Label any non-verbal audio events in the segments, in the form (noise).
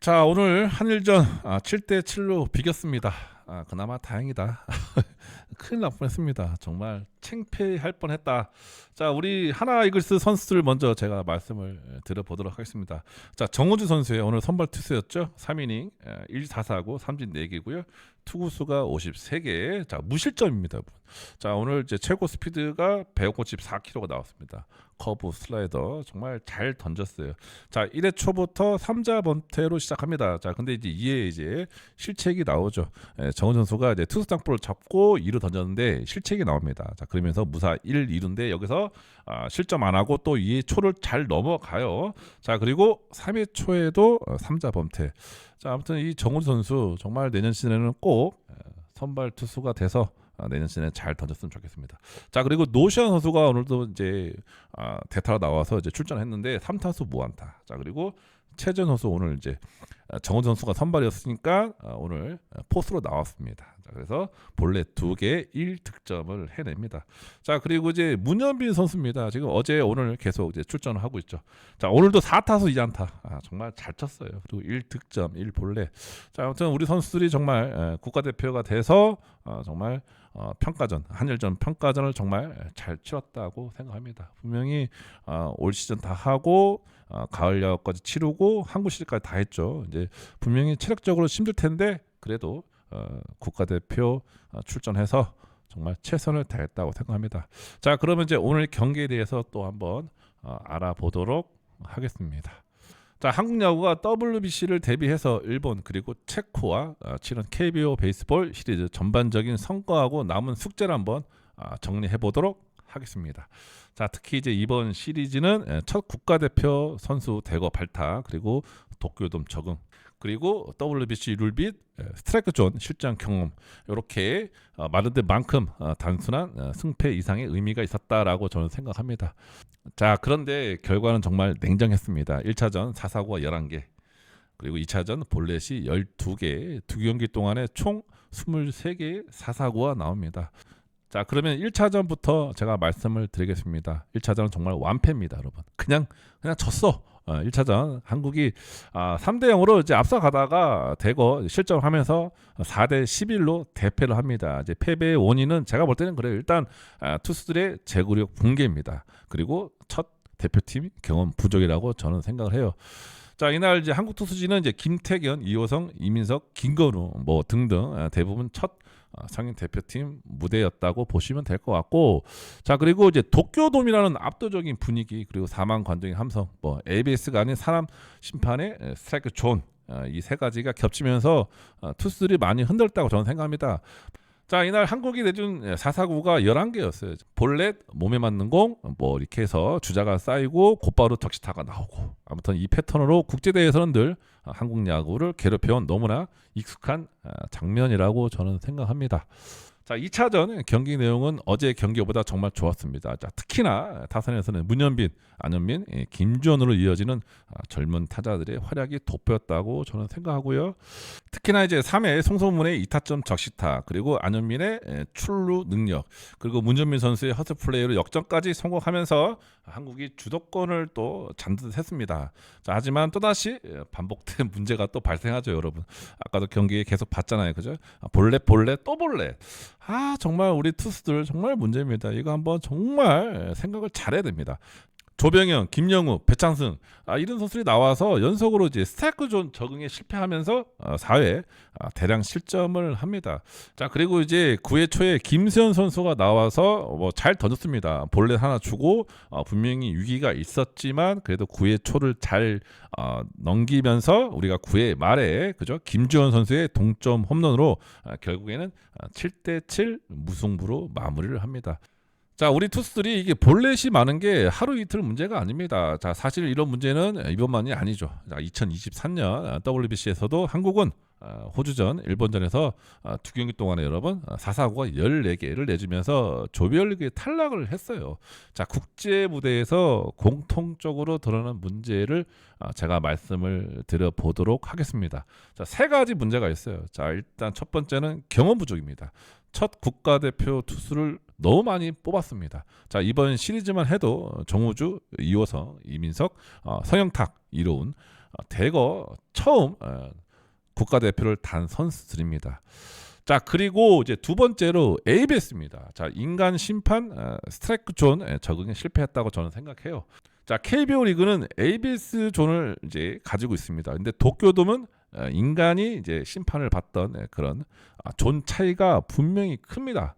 자 오늘 한일전 아, 7대 7로 비겼습니다. 아, 그나마 다행이다. (laughs) 큰일 날 뻔했습니다. 정말 창피할 뻔했다. 자 우리 하나 이글스 선수들 먼저 제가 말씀을 드려보도록 하겠습니다. 자 정우주 선수의 오늘 선발 투수였죠. 3이닝 1사사고 삼진 4개고요. 투구수가 53개. 자 무실점입니다. 자 오늘 이제 최고 스피드가 154km가 나왔습니다. 커브 슬라이더 정말 잘 던졌어요. 자 1회 초부터 3자 번태로 시작합니다. 자 근데 이제 2회 이제 실책이 나오죠. 예, 정우 선수가 이제 투수 땅볼을 잡고 2루 던졌는데 실책이 나옵니다. 자 그러면서 무사 1, 2루인데 여기서 아, 실점 안 하고 또 2회 초를 잘 넘어가요. 자 그리고 3회 초에도 어, 3자 범퇴. 자 아무튼 이 정우 선수 정말 내년 시즌에는 꼭 어, 선발 투수가 돼서 아, 내년 시즌에 잘 던졌으면 좋겠습니다. 자 그리고 노시안 선수가 오늘도 이제 아, 대타로 나와서 이제 출전했는데 3타수 무안타. 자 그리고 최전 선수 오늘 이제 아, 정원 선수가 선발이었으니까 아, 오늘 포스로 나왔습니다. 자, 그래서 본래 두개 1득점을 해냅니다. 자 그리고 이제 문현빈 선수입니다. 지금 어제 오늘 계속 이제 출전을 하고 있죠. 자 오늘도 4타수 2안타. 아, 정말 잘 쳤어요. 그리고 1득점 1볼넷. 자 아무튼 우리 선수들이 정말 에, 국가대표가 돼서 어, 정말 어, 평가전 한일전 평가전을 정말 잘 치렀다고 생각합니다. 분명히 어, 올 시즌 다 하고 어, 가을 야구까지 치르고 한국 시리즈까지 다 했죠. 이제 분명히 체력적으로 힘들 텐데 그래도 어, 국가대표 어, 출전해서 정말 최선을 다했다고 생각합니다. 자, 그러면 이제 오늘 경기에 대해서 또 한번 어, 알아보도록 하겠습니다. 자, 한국 야구가 WBC를 대비해서 일본 그리고 체코와 어, 치른 KBO 베이스볼 시리즈 전반적인 성과하고 남은 숙제를 한번 아, 정리해 보도록 하겠습니다. 자, 특히 이제 이번 시리즈는 에, 첫 국가대표 선수 대거 발탁 그리고 도쿄돔 적응 그리고 WBC 룰빛 에, 스트라이크 존 실장 경험 이렇게 어, 많은 데만큼 어, 단순한 어, 승패 이상의 의미가 있었다라고 저는 생각합니다. 자, 그런데 결과는 정말 냉정했습니다. 1차전 4사고가 11개. 그리고 2차전 볼넷이 12개. 두 경기 동안에 총 23개의 4사고가 나옵니다. 자, 그러면 1차전부터 제가 말씀을 드리겠습니다. 1차전은 정말 완패입니다, 여러분. 그냥 그냥 졌어. 어, 1차전 한국이 아, 3대 0으로 이제 앞서가다가 대거 실점하면서 4대 11로 대패를 합니다. 이제 패배의 원인은 제가 볼 때는 그래요. 일단 아, 투수들의 제구력 붕괴입니다. 그리고 첫 대표팀 경험 부족이라고 저는 생각을 해요. 자 이날 이제 한국 투수진은 이제 김태견, 이호성, 이민석, 김건우 뭐 등등 아, 대부분 첫 아, 상임 대표팀 무대였다고 보시면 될 것 같고 자 그리고 이제 도쿄돔이라는 압도적인 분위기 그리고 4만 관중의 함성 뭐 ABS가 아닌 사람 심판의 에, 스트라이크 존 이세 가지가 겹치면서 어, 투수들이 많이 흔들렸다고 저는 생각합니다. 자 이날 한국이 내준 4사구가 11개였어요. 볼넷, 몸에 맞는 공, 뭐 이렇게 해서 주자가 쌓이고 곧바로 적시타가 나오고 아무튼 이 패턴으로 국제대회에서는 늘 한국 야구를 괴롭혀온 너무나 익숙한 아, 장면이라고 저는 생각합니다. 자, 2차전 경기 내용은 어제 경기보다 정말 좋았습니다. 자, 특히나 타선에서는 문현빈, 안현민, 예, 김주원으로 이어지는 아, 젊은 타자들의 활약이 돋보였다고 저는 생각하고요. 특히나 이제 3회 송소문의 2타점 적시타, 그리고 안현민의 예, 출루 능력, 그리고 문현민 선수의 허스 플레이로 역전까지 성공하면서 한국이 주도권을 또 잔뜩했습니다. 자, 하지만 또다시 예, 반복된 (laughs) 문제가 또 발생하죠, 여러분. 아까도 경기에 계속 봤잖아요, 그죠? 아, 볼넷, 볼넷, 또 볼넷. 아 정말 우리 투수들 정말 문제입니다. 이거 한번 정말 생각을 잘해야 됩니다. 조병현, 김영우, 배창승 아, 이런 선수들이 나와서 연속으로 이제 스트라이크 존 적응에 실패하면서 어, 4회 아, 대량 실점을 합니다. 자 그리고 이제 9회 초에 김수현 선수가 나와서 뭐 잘 던졌습니다. 볼넷 하나 주고 어, 분명히 위기가 있었지만 그래도 9회 초를 잘 어, 넘기면서 우리가 9회 말에 그죠 김주원 선수의 동점 홈런으로 아, 결국에는 7대 7 무승부로 마무리를 합니다. 자, 우리 투수들이 이게 볼넷이 많은 게 하루 이틀 문제가 아닙니다. 자, 사실 이런 문제는 이번만이 아니죠. 자, 2023년 WBC에서도 한국은 어, 호주전, 일본전에서 어, 두 경기 동안에 여러분 4사고가 14개를 내주면서 조별리그에 탈락을 했어요. 자, 국제 무대에서 공통적으로 드러난 문제를 어, 제가 말씀을 드려 보도록 하겠습니다. 자, 세 가지 문제가 있어요. 자, 일단 첫 번째는 경험 부족입니다. 첫 국가대표 투수를 너무 많이 뽑았습니다. 자 이번 시리즈만 해도 정우주, 이호성, 이민석, 어, 성영탁 이로운 어, 대거 처음 어, 국가대표를 단 선수들입니다. 자 그리고 이제 두 번째로 ABS입니다. 자 인간 심판 어, 스트라이크 존 에, 적응에 실패했다고 저는 생각해요. 자 KBO 리그는 ABS 존을 이제 가지고 있습니다. 근데 도쿄돔은 어, 인간이 이제 심판을 받던 에, 그런 아, 존 차이가 분명히 큽니다.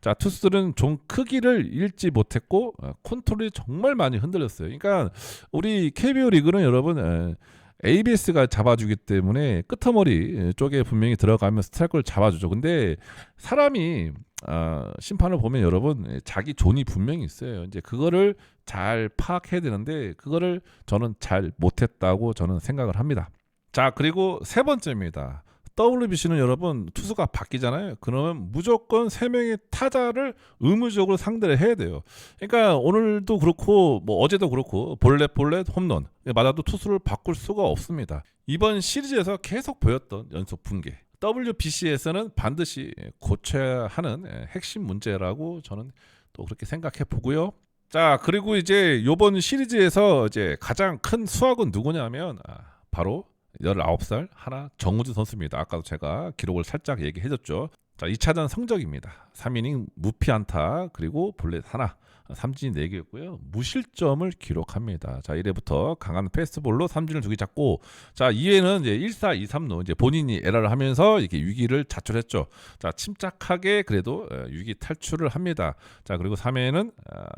자 투수들은 존 크기를 읽지 못했고 어, 컨트롤이 정말 많이 흔들렸어요. 그러니까 우리 KBO 리그는 여러분 에, ABS가 잡아주기 때문에 끄트머리 쪽에 분명히 들어가면 스트라이크를 잡아주죠. 근데 사람이 어, 심판을 보면 여러분 자기 존이 분명히 있어요. 이제 그거를 잘 파악해야 되는데 그거를 저는 잘 못했다고 저는 생각을 합니다. 자 그리고 세 번째입니다. WBC는 여러분 투수가 바뀌잖아요. 그러면 무조건 세 명의 타자를 의무적으로 상대를 해야 돼요. 그러니까 오늘도 그렇고 뭐 어제도 그렇고 볼넷 볼넷 홈런 맞아도 투수를 바꿀 수가 없습니다. 이번 시리즈에서 계속 보였던 연속 붕괴. WBC에서는 반드시 고쳐야 하는 핵심 문제라고 저는 또 그렇게 생각해 보고요. 자 그리고 이제 이번 시리즈에서 이제 가장 큰 수확은 누구냐면 아, 바로 19살 하나 정우주 선수입니다. 아까도 제가 기록을 살짝 얘기해줬죠. 자, 2차전 성적입니다. 3이닝 무피 안타 그리고 볼넷 하나 삼진이 4개였고요. 무실점을 기록합니다. 자, 1회부터 강한 패스트볼로 삼진을 두개 잡고 자, 2회는 이제 1, 4, 2, 3루 이제 본인이 에러를 하면서 이렇게 위기를 자초했죠. 자, 침착하게 그래도 어, 위기 탈출을 합니다. 자, 그리고 3회는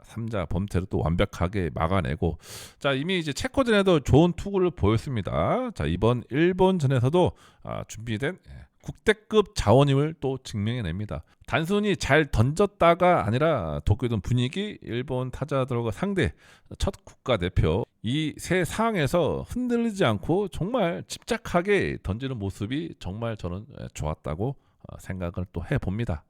3자 범퇴로 또 완벽하게 막아내고 자, 이미 이제 체코전에도 좋은 투구를 보였습니다. 자, 이번 일본전에서도 아, 준비된 예, 국대급 자원임을 또 증명해냅니다. 단순히 잘 던졌다가 아니라 도쿄돔 분위기, 일본 타자들과 상대 첫 국가대표 이 세 상황에서 흔들리지 않고 정말 집착하게 던지는 모습이 정말 저는 좋았다고 어, 생각을 또 해봅니다.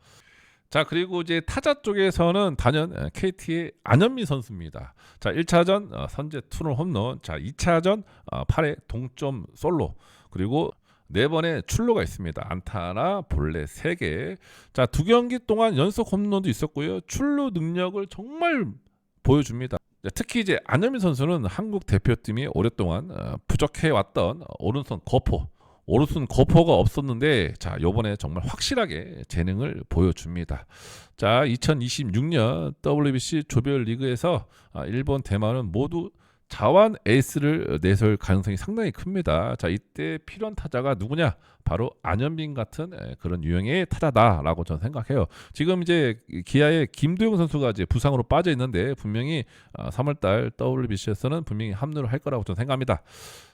자 그리고 이제 타자 쪽에서는 단연 KT의 안현미 선수입니다. 자 1차전 어, 선제 투런 홈런, 자 2차전 8회 동점 솔로 그리고 네 번의 출루가 있습니다. 안타 하나, 볼넷 세 개. 자, 두 경기 동안 연속 홈런도 있었고요. 출루 능력을 정말 보여줍니다. 특히 이제 안현민 선수는 한국 대표팀이 오랫동안 어, 부족해 왔던 오른손 거포 오른손 거포가 없었는데 자 요번에 정말 확실하게 재능을 보여줍니다. 자 2026년 WBC 조별리그에서 아, 일본 대만은 모두 자완 에이스를 내세울 가능성이 상당히 큽니다. 자, 이때 필요한 타자가 누구냐? 바로 안현빈 같은 그런 유형의 타자다라고 저는 생각해요. 지금 이제 기아의 김도영 선수가 이제 부상으로 빠져 있는데 분명히 3월달 어, WBC에서는 분명히 합류를 할 거라고 저는 생각합니다.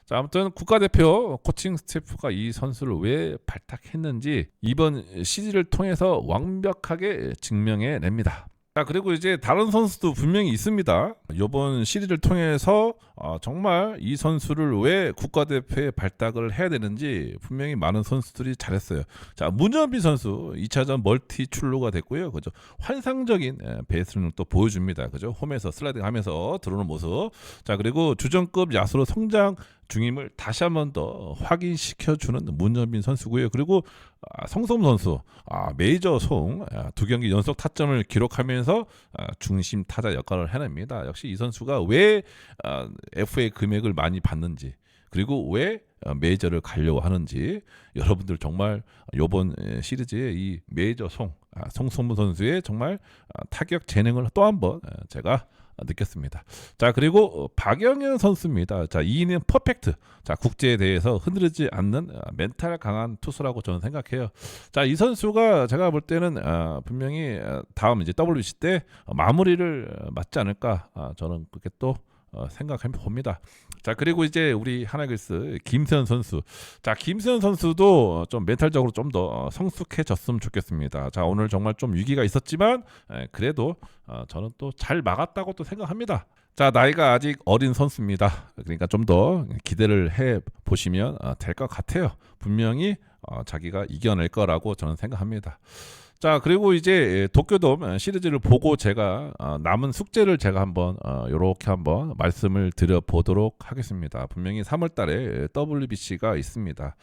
자, 아무튼 국가대표 코칭 스태프가 이 선수를 왜 발탁했는지 이번 시즌을 통해서 완벽하게 증명해 냅니다. 자 그리고 이제 다른 선수도 분명히 있습니다. 이번 시리즈를 통해서 어, 정말 이 선수를 왜 국가대표에 발탁을 해야 되는지 분명히 많은 선수들이 잘했어요. 자 문현비 선수 2차전 멀티 출루가 됐고요. 그죠? 환상적인 예, 베이스를 또 보여줍니다. 그죠? 홈에서 슬라이딩 하면서 들어오는 모습. 자 그리고 주전급 야수로 성장 중임을 다시 한 번 더 확인시켜주는 문현빈 선수고요. 그리고 아, 성성 선수 아, 메이저 송 두 경기 연속 타점을 기록하면서 아, 중심 타자 역할을 해냅니다. 역시 이 선수가 왜 아, FA 금액을 많이 받는지 그리고 왜 어, 메이저를 가려고 하는지 여러분들 정말 이번 시리즈의 이 메이저 송 아, 송성문 선수의 정말 아, 타격 재능을 또 한 번 제가 느꼈습니다. 자 그리고 박영현 선수입니다. 자 2인은 퍼펙트. 자 국제에 대해서 흔들리지 않는 아, 멘탈 강한 투수라고 저는 생각해요. 자 이 선수가 제가 볼 때는 아, 분명히 다음 이제 WBC 때 마무리를 맞지 않을까 아, 저는 그렇게 또 어, 생각해 봅니다. 자 그리고 이제 우리 하나글스 김세현 선수. 자 김세현 선수도 좀 멘탈적으로 좀더 어, 성숙해졌으면 좋겠습니다. 자 오늘 정말 좀 위기가 있었지만 에, 그래도 어, 저는 또 잘 막았다고 또 생각합니다. 자 나이가 아직 어린 선수입니다. 그러니까 좀 더 기대를 해 보시면 어, 될것 같아요. 분명히 어, 자기가 이겨낼 거라고 저는 생각합니다. 자 그리고 이제 도쿄돔 시리즈를 보고 제가 어, 남은 숙제를 제가 한번 이렇게 어, 한번 말씀을 드려 보도록 하겠습니다. 분명히 3월달에 WBC가 있습니다.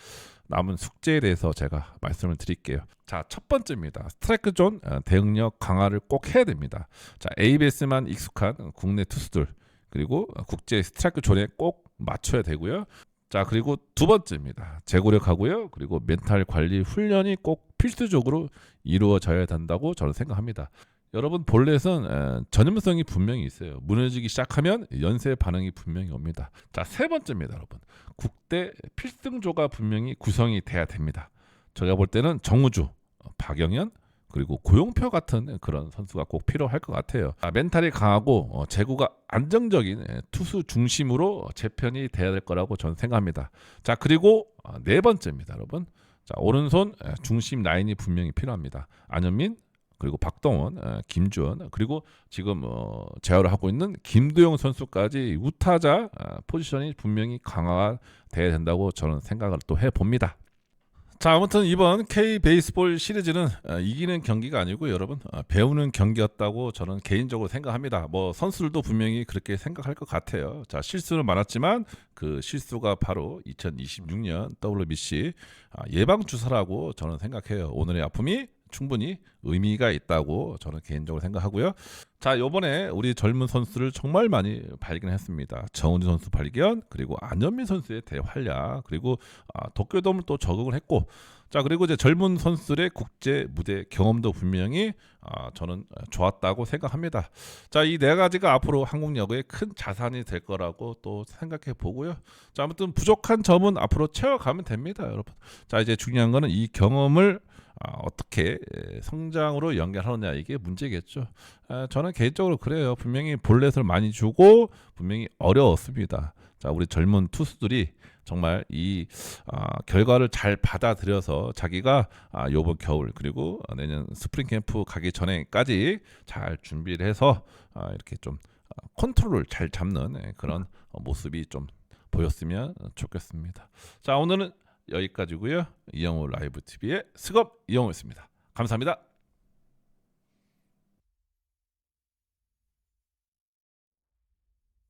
남은 숙제에 대해서 제가 말씀을 드릴게요. 자, 첫 번째입니다. 스트라이크 존 어, 대응력 강화를 꼭 해야 됩니다. 자, ABS만 익숙한 국내 투수들 그리고 국제 스트라이크 존에 꼭 맞춰야 되고요. 자, 그리고 두 번째입니다. 재고력하고요. 그리고 멘탈 관리 훈련이 꼭 필수적으로 이루어져야 된다고 저는 생각합니다. 여러분 볼넷은 에, 전염성이 분명히 있어요. 무너지기 시작하면 연쇄 반응이 분명히 옵니다. 자, 세 번째입니다, 여러분. 국대 필승조가 분명히 구성이 돼야 됩니다. 제가 볼 때는 정우주, 어, 박영현 그리고 고용표 같은 그런 선수가 꼭 필요할 것 같아요. 아, 멘탈이 강하고 어, 제구가 안정적인 에, 투수 중심으로 재편이 돼야 될 거라고 저는 생각합니다. 자 그리고 어, 네 번째입니다, 여러분. 자 오른손 에, 중심 라인이 분명히 필요합니다. 안현민 그리고 박동원, 에, 김주원 그리고 지금 어, 제어를 하고 있는 김도영 선수까지 우타자 아, 포지션이 분명히 강화가 돼야 된다고 저는 생각을 또 해봅니다. 자 아무튼 이번 K 베이스볼 시리즈는 어, 이기는 경기가 아니고 여러분 어, 배우는 경기였다고 저는 개인적으로 생각합니다. 뭐 선수들도 분명히 그렇게 생각할 것 같아요. 자 실수는 많았지만 그 실수가 바로 2026년 WBC 아, 예방 주사라고 저는 생각해요. 오늘의 아픔이 충분히 의미가 있다고 저는 개인적으로 생각하고요. 자, 요번에 우리 젊은 선수를 정말 많이 발견했습니다. 정은지 선수 발견, 그리고 안현민 선수의 대활약, 그리고 아, 도쿄돔을 또 적응을 했고, 자 그리고 이제 젊은 선수들의 국제 무대 경험도 분명히 아, 저는 좋았다고 생각합니다. 자 이 네 가지가 앞으로 한국 야구의 큰 자산이 될 거라고 또 생각해 보고요. 자 아무튼 부족한 점은 앞으로 채워가면 됩니다, 여러분. 자 이제 중요한 거는 이 경험을 아, 어떻게 에, 성장으로 연결하느냐 이게 문제겠죠. 아, 저는 개인적으로 그래요. 분명히 볼넷을 많이 주고 분명히 어려웠습니다. 자 우리 젊은 투수들이 정말 이 아, 결과를 잘 받아들여서 자기가 아, 요번 겨울 그리고 내년 스프링 캠프 가기 전에까지 잘 준비를 해서 아, 이렇게 좀 아, 컨트롤을 잘 잡는 예, 그런 어, 모습이 좀 보였으면 좋겠습니다. 자 오늘은 여기까지고요. 이영호 라이브 TV의 스겁 이영호였습니다. 감사합니다.